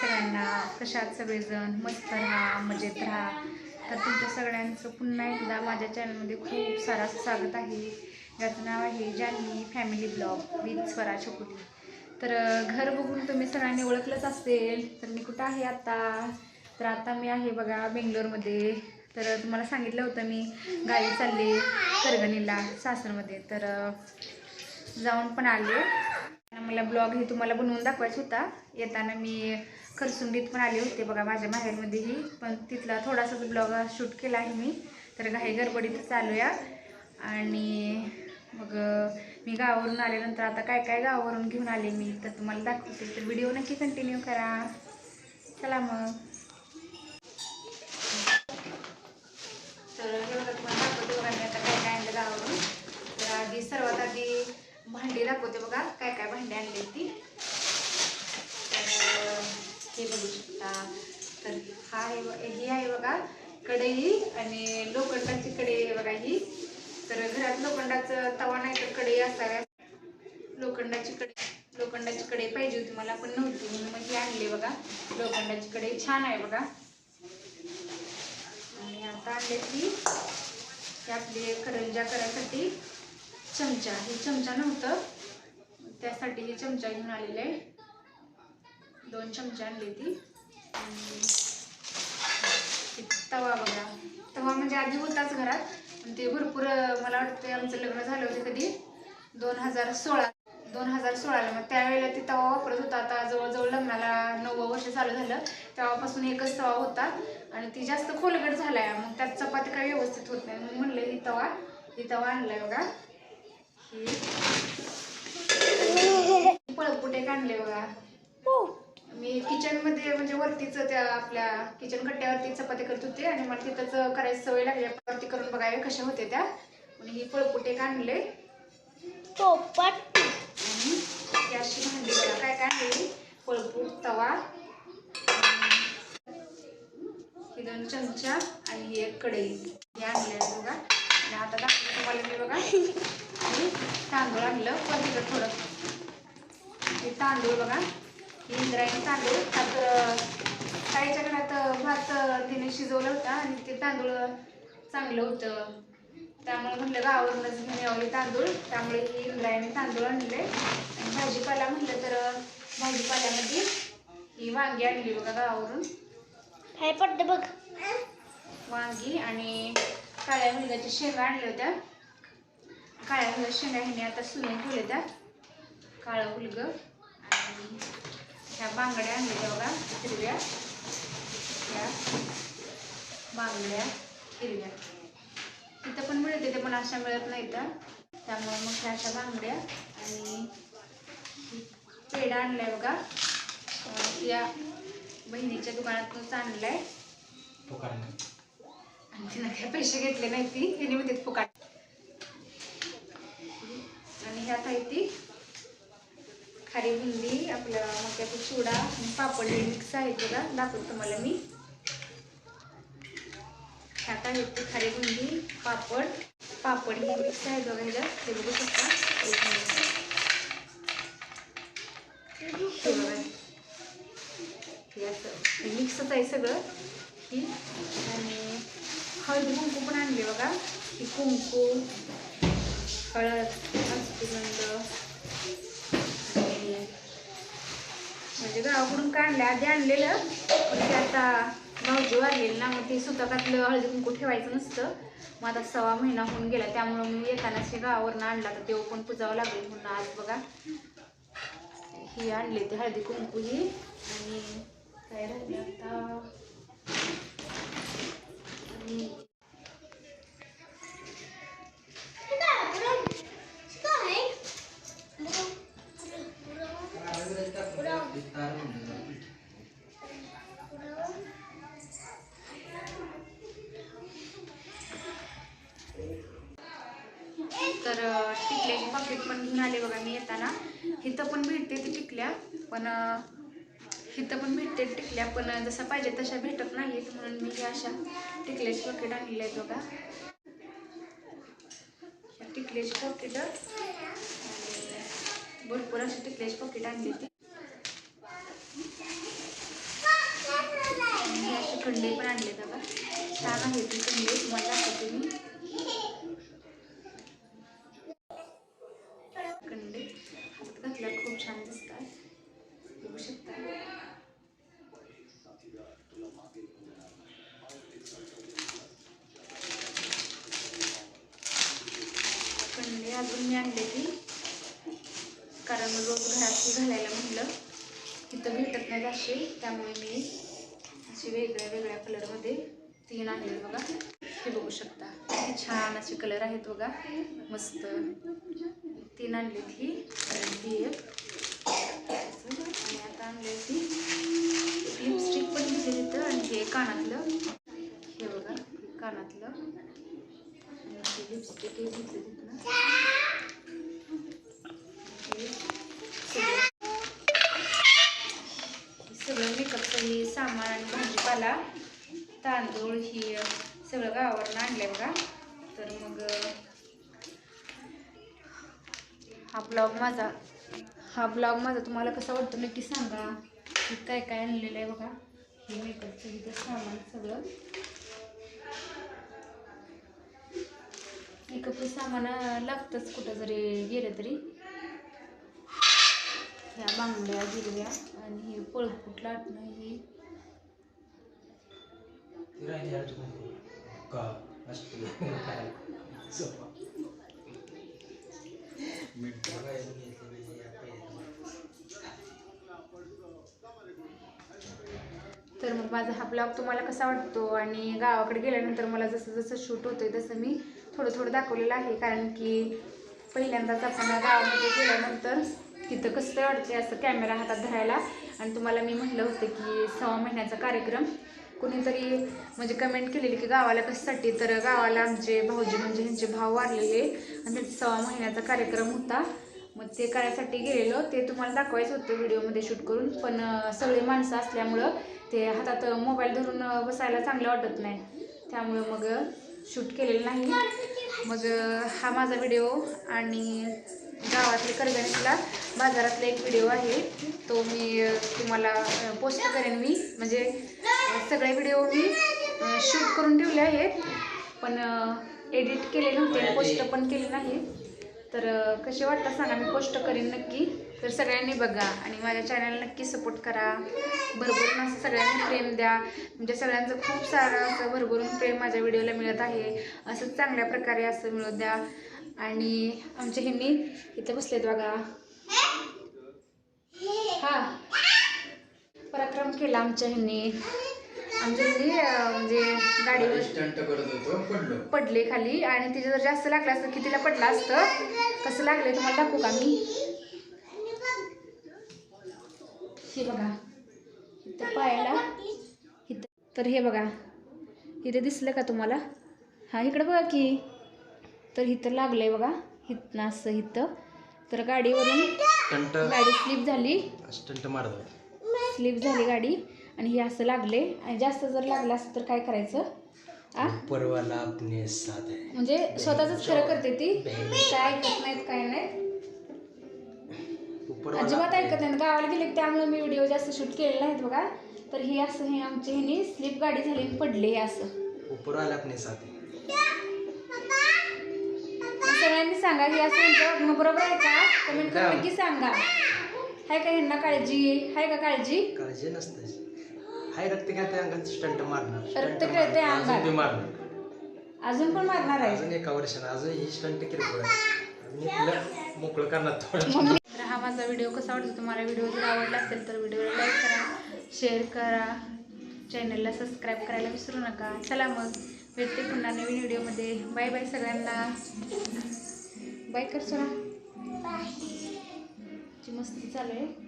सगळ्यांना कशात सगळेजण मस्त राहा मजेत राहा. तर तुमच्या सगळ्यांचं पुन्हा एकदा माझ्या चॅनलमध्ये खूप सारा स्वागत आहे. ज्याचं नाव आहे Janhavi family blog with Swara छोकुली. तर घर बघून तुम्ही सगळ्यांनी ओळखलंच असेल तर मी कुठं आहे आता? तर आता मी आहे बघा बेंगलोरमध्ये. तर तुम्हाला सांगितलं होतं मी गावी चालले करगणीला सासरमध्ये. तर जाऊन पण आले. मला ब्लॉग हे तुम्हाला बनवून दाखवायचा होता. येताना मी खरसुंडीत पण आले होते बघा माझ्या माहेरमध्येही. पण तिथला थोडासाच ब्लॉग शूट केला आहे मी. तर घाई गडबडीतच चालूया. आणि मग मी गावावरून आल्यानंतर आता काय काय गावावरून घेऊन आले मी तर तुम्हाला दाखवते. तर व्हिडिओ नक्की कंटिन्यू करा. चला मग. तर तुम्हाला दाखवते बघा मी आता काय काय आणलं गावावरून. तर आधी सर्वात आधी भांडी दाखवते बघा. काय काय भांडी आणली ती हे बघू शकता. तर हा आहे ब- ही आहे बघा कढई आणि लोखंडाची कढई आहे बघा ही. तर घरात लोखंडाचं तवा नाही तर कढई असाव्या लोखंडाची कढई लोखंडाची कढई पाहिजे होती मला पण नव्हती. म्हणून मग ही आणली बघा. लोखंडाची कढई छान आहे बघा. आणि आता आणले ती आपली करंजा करायसाठी चमचा. हे चमचा नव्हतं. त्यासाठी हे चमचा घेऊन आलेले आहे. दोन चमचे आणले ती तवा बघा. तवा म्हणजे आधी होताच घरात. पण ते भरपूर मला वाटतं आमचं लग्न झालं होतं कधी. दोन हजार सोळा दोन हजार सोळाला. मग त्यावेळेला ते तवा वापरत होता. आता जवळजवळ लग्नाला नव्वद वर्ष चालू झालं. तेव्हापासून एकच तवा होता. आणि ती जास्त खोलगट झालाय. मग त्यात चपाती काही व्यवस्थित होत नाही. मग म्हणलं ही तवा ही तवा आणलाय बघा. ही. पळपुटे काढले बघा. हो. मी किचनमध्ये म्हणजे वरतीच त्या आपल्या किचन कट्ट्यावरती चपात्या करत होते आणि मला तिथंच करायची सवय लागली. वरती करून बघावे कशा होते त्या. आणि ही पळपुटे काढले. पोपट आणि अशी भांडी बघा काय काय आणली पळपूट तवा. ही दोन चमचा आणि ही एक कढई. हे आणले बघा. आणि आता दाखवते तुम्हाला मी बघा. आणि तांदूळ आणलं. पण तिकडं थोडं हे तांदूळ बघा. इंद्रायणी तांदूळ. तर काहीच्या घरात भात तिने शिजवलं होता आणि ते तांदूळ चांगलं होतं. त्यामुळे म्हटलं गावावरूनच घेऊन यावं हे तांदूळ. त्यामुळे ही इंद्रायणी तांदूळ आणले. आणि भाजीपाला म्हटलं तर भाजीपाल्यामध्ये ही वांगी आणली बघा गावावरून. काय पडते बघ. वांगी आणि काळ्या मुलगाच्या शेंगा आणल्या होत्या. काळ्या मुलगा शेंगा ह्याने आता सुनून ठेवल्या त्या काळं हुलग आणि ह्या बांगड्या आणल्या बघा हिरव्या. ह्या बांगड्या हिरव्या. तिथं पण मिळते ते पण अशा मिळत नाही तर त्यामुळे मग ह्या अशा बांगड्या आणि पेढा आणलाय बघा. या बहिणीच्या दुकानातूनच आणलाय. आणि तिनं काही पैसे घेतले नाही ती. तिने म्हणते फुकाट आणि ह्यात आहे ती खारी बुंदी आपलं मक्याचा चिवडा आणि पापड हे मिक्स आहे बघा. दाखवतो तुम्हाला मी. ह्यात आहे खारी बुंदी पापड. पापड हे मिक्स आहे बघा ह्याला ते बघू शकता. हे असं. मिक्सच आहे सगळं. आणि हळदी कुंकू पण आणले बघा. ही कुंकू हळद हळदीगंध आणि म्हणजे गावाकडून काय आधी आणलेलं पण ते आता भाऊजी वारलेलं ना मग ते सुतकातलं हळदी कुंकू ठेवायचं नसतं. मग आता सव्वा महिना होऊन गेला त्यामुळं मी येतानाच हे गावावरून आणला. तर देव पण पुजावं लागेल म्हणून आज बघा. ही आणली ते हळदी कुंकू ही. आणि काय राहिले आता? आणि तर टिकल्याची पाकिट पण घेऊन आले बघा मी येताना. हिथं पण भेटते ती टिकल्या पण हिथं इथं पण भेटते टिकल्या पण जसं पाहिजे तशा भेटत नाहीत म्हणून मी अशा टिकल्याची पॉकेट आणलेली आहेत बघा. टिकल्याची पॉकेट भरपूर अशी टिकल्याची पॉकेट आणली ती खंडे पण आणले बघा छान आहे ती कंडे तुम्हाला दाखवते मी. कंडे हातात घातल्यावर खूप छान दिसतात. बघू शकता. कंडे अजून मी आणले ती कारण रोज घरात घालायला म्हटलं तिथं भेटत नाही असे त्यामुळे मी असे वेगळ्या वेगळ्या कलरमध्ये तीन आणले बघा. हे बघू शकता. किती छान असे कलर आहेत बघा. मस्त. तीन आणली ही. आणि ही एक. आणि आता आणली ती लिपस्टिक पण घेतली तिथं आणि हे कानातलं. हे बघा कानातलं. आणि हे लिपस्टिक हे घेतली तिथं सगळी सामान आणि भाजीपाला तांदूळ ही सगळं गावावरनं आणलं बघा. तर मग हा ब्लॉग माझा हा ब्लॉग माझा. तुम्हाला कसा वाटतो नक्की सांगा. की काय काय आणलेलं आहे बघा. हे मेकअपचं इथं सामान सगळं. मेकअपचं सामान लागतंच कुठं जरी गेलं तरी. ह्या बांगड्या हिरव्या आणि हे पळपूट लाटणं हे. तर मग माझा हा ब्लॉग तुम्हाला कसा वाटतो? आणि गावाकडे गेल्यानंतर मला जसं जसं शूट होतंय तसं मी थोडं थोडं दाखवलेलं आहे. कारण की पहिल्यांदाच आपण गावामध्ये गेल्यानंतर तिथं कसं वाटते असं कॅमेरा हातात धरायला. आणि तुम्हाला मी म्हटलं होतं की सहा महिन्याचा कार्यक्रम. कुणीतरी म्हणजे कमेंट केलेली की गावाला कशासाठी? तर गावाला आमचे भाऊजी म्हणजे ह्यांचे भाव वारलेले. आणि त्यांचा सव्वा महिन्याचा कार्यक्रम होता. मग ते करायसाठी गेलेलो. ते तुम्हाला दाखवायचं होतं व्हिडिओमध्ये शूट करून. पण सगळी सगळे माणसं असल्यामुळं ते हातात मोबाईल धरून बसायला चांगलं वाटत नाही. त्यामुळं मग शूट केलेलं नाही. मग हा माझा व्हिडिओ. आणि गावातले करगणीतला बाजारातला एक व्हिडिओ आहे. तो मी तुम्हाला पोस्ट करेन मी. म्हणजे सगळे व्हिडिओ मी शूट करून ठेवले आहेत. पण एडिट केले नव्हते पोस्ट पण केले नाही. तर कसे वाटतात सांगा मी पोस्ट करेन नक्की. तर सगळ्यांनी बघा आणि माझ्या चॅनलला नक्की सपोर्ट करा. भरभरून असं सगळ्यांनी प्रेम द्या. म्हणजे सगळ्यांचं खूप सारं असं भरभरून प्रेम माझ्या व्हिडिओला मिळत आहे. असंच चांगल्या प्रकारे असं मिळत द्या. आणि आमच्या ह्यांनी इथं बसलेत बघा. हा. पराक्रम केला आमच्या ह्यांनी आमच्या ह्यांनी म्हणजे गाडीवर पडलो. खाली आणि तिचे जर जास्त लागलं असतं कितीला पडलं असतं कसं लागलंय तुम्हाला दाखवू का मी? हे बघा. इथं पायाला इथं तर हे बघा. इथे दिसलं का तुम्हाला? हा इकडं बघा की. तर इथं लागलंय बघा. इथनं असं इथं तर गाडीवरून गाडी स्लिप झाली. स्लिप झाली गाडी आणि हे असं लागले आणि जास्त जर लागलं असतं तर काय करायचं? परवाला म्हणजे स्वतःच खरं करते ती. काय ऐकत नाहीत काय नाही अजिबात ऐकत नाहीत. गावाला गेले त्यामुळे मी व्हिडिओ जास्त शूट केलेले आहेत बघा. तर हे असं हे आमचे ह्यानी स्लिप गाडी झाली पडले हे असं. सगळ्यांनी सांगा हे असं यांचं बरोबर आहे का? कमेंट करून नक्की सांगा. हाय का ह्यांना काळजी? हाय का काळजी? काळजी नसते. हाय रक्त त्या अंगात स्टंट मारणार. रक्त. अजून अंगात. मारणार. अजून पण मारणार आहे? अजून एका वर्षानं. अजून ही स्टंट किरकोळ आहे. मोकळं करणार थोडं. तर हा माझा व्हिडिओ कसा वाटतो तुम्हाला व्हिडिओ जर आवडला असेल तर व्हिडिओला लाईक करा शेअर करा. चॅनलला सबस्क्राईब करायला विसरू नका. चला मग. भेटते पुन्हा नवीन व्हिडिओमध्ये. बाय बाय सगळ्यांना. बाय कर ची मस्ती चालू आहे.